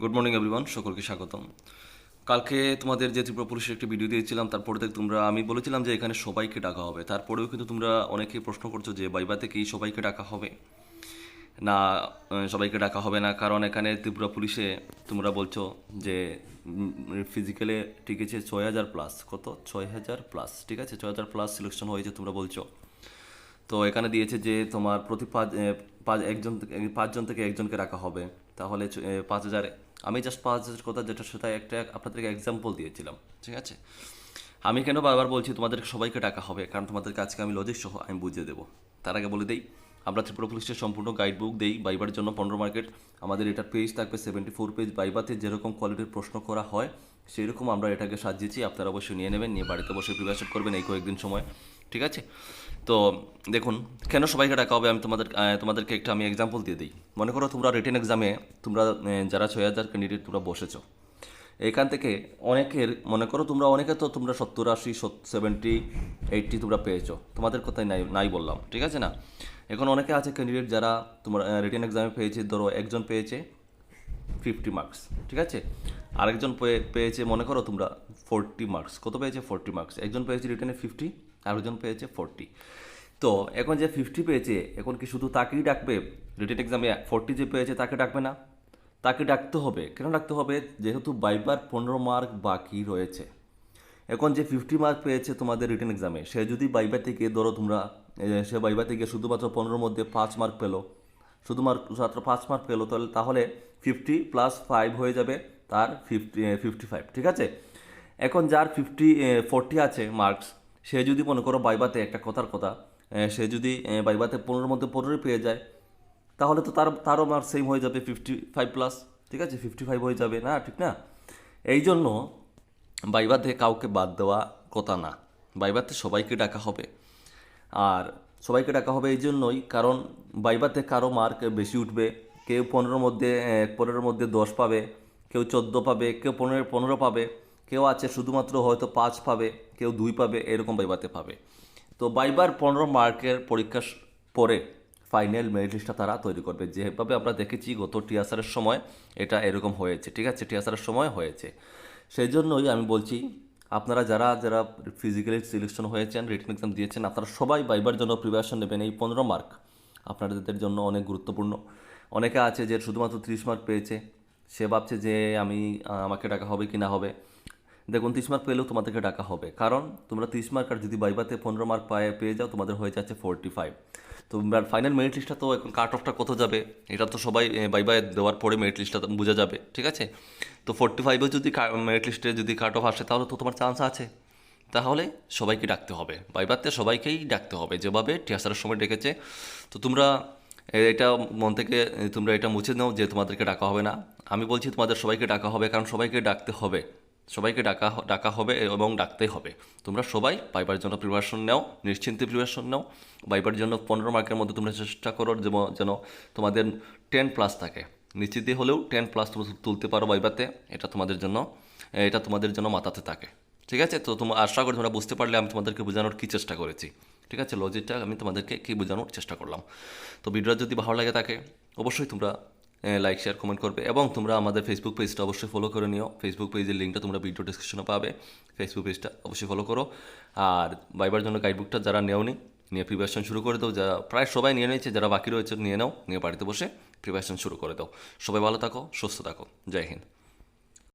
Good morning everyone সকলকে স্বাগতম। কালকে তোমাদের যে ত্রিপুরা পুলিশের একটি ভিডিও দিয়েছিলাম, তারপরে থেকে তোমরা, আমি বলেছিলাম যে এখানে সবাইকে ডাকা হবে। তারপরেও কিন্তু তোমরা অনেকেই প্রশ্ন করছ যে বাইবাতে কি সবাইকে ডাকা হবে? না সবাইকে ডাকা হবে না, কারণ এখানে ত্রিপুরা পুলিশে তোমরা বলছো যে ফিজিক্যালে ঠিক আছে, ছয় হাজার প্লাস কত? ছয় হাজার প্লাস ঠিক আছে? ছয় হাজার প্লাস সিলেকশন হয়েছে তোমরা বলছো। তো এখানে দিয়েছে যে তোমার প্রতি পাঁচ পাঁচ, একজন পাঁচজন থেকে একজনকে রাখা হবে। তাহলে পাঁচ হাজার। আমি জাস্ট পাঁচ হাজার কথা যেটা সেটা একটা আপনাদেরকে এক্সাম্পল দিয়েছিলাম, ঠিক আছে? আমি কেন বারবার বলছি তোমাদের সবাইকে টাকা হবে? কারণ তোমাদেরকে আজকে আমি লজিক সহ আমি বুঝিয়ে দেবো। তার আগে বলে দিই, আমরা ত্রিপুরা পুলিশের সম্পূর্ণ গাইড বুক দেই, বাইবার জন্য পনেরো মার্কেট আমাদের এটার পেজ থাকবে সেভেন্টি ফোর পেজ বাইবাতে। যেরকম কোয়ালিটির প্রশ্ন করা হয় সেই রকম আমরা এটাকে সাজিয়েছি। আপনারা অবশ্যই নিয়ে নেবেন, নিয়ে বাড়িতে বসে প্রিপারেশন করবেন এই কয়েকদিন সময়। ঠিক আছে? তো দেখুন, কেন সবাইকে ডাকা হবে? আমি তোমাদের তোমাদেরকে একটা আমি এক্সাম্পল দিয়ে দিই। মনে করো তোমরা রিটেন এক্সামে তোমরা যারা ছয় হাজার ক্যান্ডিডেট তোমরা বসেছো, এখান থেকে অনেকের, মনে করো তোমরা অনেকে তো তোমরা সত্তর, আশি সেভেন্টি এইটটি তোমরা পেয়েছ। তোমাদের কথাই নাই নাই বললাম, ঠিক আছে না? এখন অনেকে আছে ক্যান্ডিডেট যারা তোমরা রিটেন এক্সামে পেয়েছে, ধরো একজন পেয়েছে ফিফটি মার্কস ঠিক আছে? আরেকজন পেয়ে- পেয়েছে, মনে করো তোমরা ফোরটি মার্কস কত পেয়েছে? ফোরটি মার্কস একজন পেয়েছে রিটেনে ফিফটি আরেকজন পেয়েছে ফোরটি তো এখন যে ফিফটি পেয়েছে, এখন কি শুধু তাকেই ডাকবে? রিটেন এক্সামে ফোরটি যে পেয়েছে, তাকে ডাকবে না? তাকে ডাকতে হবে। কেন ডাকতে হবে? যেহেতু বাইবার পনেরো মার্ক বাকি রয়েছে। এখন যে ফিফটি মার্ক পেয়েছে তোমাদের রিটেন এক্সামে সে যদি বাইবা থেকে, ধরো তোমরা সে বাইবা থেকে শুধুমাত্র পনেরোর মধ্যে পাঁচ মার্ক পেল, শুধুমাত্র মাত্র পাঁচ মার্ক পেল, তাহলে তাহলে ফিফটি প্লাস ফাইভ হয়ে যাবে তার ফিফটি ফিফটি ফাইভ ঠিক আছে? এখন যার ফিফটি ফোরটি আছে মার্কস সে যদি মনে করো বাইবাতে একটা কথার কথা সে যদি বাইবাতে পনেরোর মধ্যে পনেরোই পেয়ে যায়, তাহলে তো তার, তারও মার্ক সেম হয়ে যাবে ফিফটি ফাইভ প্লাস ঠিক আছে? ফিফটি ফাইভ হয়ে যাবে না, ঠিক না? এই জন্য বাইবাতে কাউকে বাদ দেওয়া কথা না। বাইবাতে সবাইকে ডাকা হবে। আর সবাইকে ডাকা হবে এই জন্যই কারণ বাইবাতে কারও মার্ক বেশি উঠবে, কেউ পনেরোর মধ্যে পনেরোর মধ্যে দশ পাবে, কেউ চোদ্দ পাবে, কেউ পনেরো পনেরো পাবে, কেউ আছে শুধুমাত্র হয়তো পাঁচ পাবে। কেউ দুই পাবে, এরকম বাইবাতে পাবে। তো বাইবার পনেরো মার্কের পরীক্ষা পরে ফাইনাল মেরিট লিস্টটা তারা তৈরি করবে। যেভাবে আমরা দেখেছি গত টিয়াসারের সময় এটা এরকম হয়েছে, ঠিক আছে? টিয়াসারের সময় হয়েছে। সেই জন্যই আমি বলছি, আপনারা যারা যারা ফিজিক্যালি সিলেকশন হয়েছেন রিটেন এক্সাম দিয়েছেন, আপনারা সবাই বাইবার জন্য প্রিপারেশন নেবেন এই পনেরো মার্ক। আপনাদের জন্য অনেক গুরুত্বপূর্ণ। অনেকে আছে যে শুধুমাত্র ত্রিশ মার্ক পেয়েছে, সে ভাবছে যে আমি, আমাকে টাকা হবে কি না হবে। দেখুন, তিরিশ মার্ক পেলেও তোমাদেরকে ডাকা হবে। কারণ তোমরা তিরিশ মার্ক আর যদি বাইবাতে পনেরো মার্ক পায়ে, পেয়ে যাও, তোমাদের হয়ে যাচ্ছে ফোরটি ফাইভ তো ফাইনাল মেরিট লিস্টটা তো এখন কাট অফটা কত যাবে? এটা তো সবাই বাইবাই দেওয়ার পরে মেরিট লিস্টটা বোঝা যাবে, ঠিক আছে? তো ফোরটি ফাইভে যদি মেরিট লিস্টে যদি কাট অফ আসে, তাহলে তো তোমার চান্স আছে। তাহলে সবাইকে ডাকতে হবে। বাইবাতে সবাইকেই ডাকতে হবে। যেভাবে টিয়াসারের সময় ডেকেছে, তো তোমরা এটা মন থেকে তোমরা এটা মুছে নাও যে তোমাদেরকে ডাকা হবে না। আমি বলছি তোমাদের সবাইকে ডাকা হবে, কারণ সবাইকে ডাকতে হবে। সবাইকে ডাকা ডাকা হবে এবং ডাকতে হবে। তোমরা সবাই বাইবার জন্য প্রিপারেশন নাও, নিশ্চিন্তে প্রিপারেশন নাও। বাইবার জন্য পনেরো মার্কের মধ্যে তোমরা চেষ্টা করো যেন তোমাদের টেন প্লাস থাকে। নিশ্চিতই হলেও টেন প্লাস তোমরা তুলতে পারো বাইবাতে এটা তোমাদের জন্য এটা তোমাদের জন্য মাথাতে থাকে। ঠিক আছে? তো তোমার আশা করি তোমরা বুঝতে পারলে, আমি তোমাদেরকে বোঝানোর কী চেষ্টা করেছি। ঠিক আছে? লজিকটা আমি তোমাদেরকে কী বোঝানোর চেষ্টা করলাম। তো ভিডিওটা যদি ভালো লাগে থাকে, অবশ্যই তোমরা লাইক শেয়ার কমেন্ট করবে। এবং তোমরা আমাদের ফেসবুক পেজটা অবশ্যই ফলো করে নিও। ফেসবুক পেজের লিঙ্কটা তোমরা ভিডিও ডিসক্রিপশনে পাবে। ফেসবুক পেজটা অবশ্যই ফলো করো। আর বাইবার জন্য গাইডবুকটা যারা নেওনি, নিয়ে প্রিপারেশন শুরু করে দাও। যারা প্রায় সবাই নিয়ে নিয়েছে, যারা বাকি রয়েছে, নিয়ে নাও। নিয়ে বাড়িতে বসে প্রিপারেশন শুরু করে দাও। সবাই ভালো থাকো, সুস্থ থাকো। জয় হিন্দ।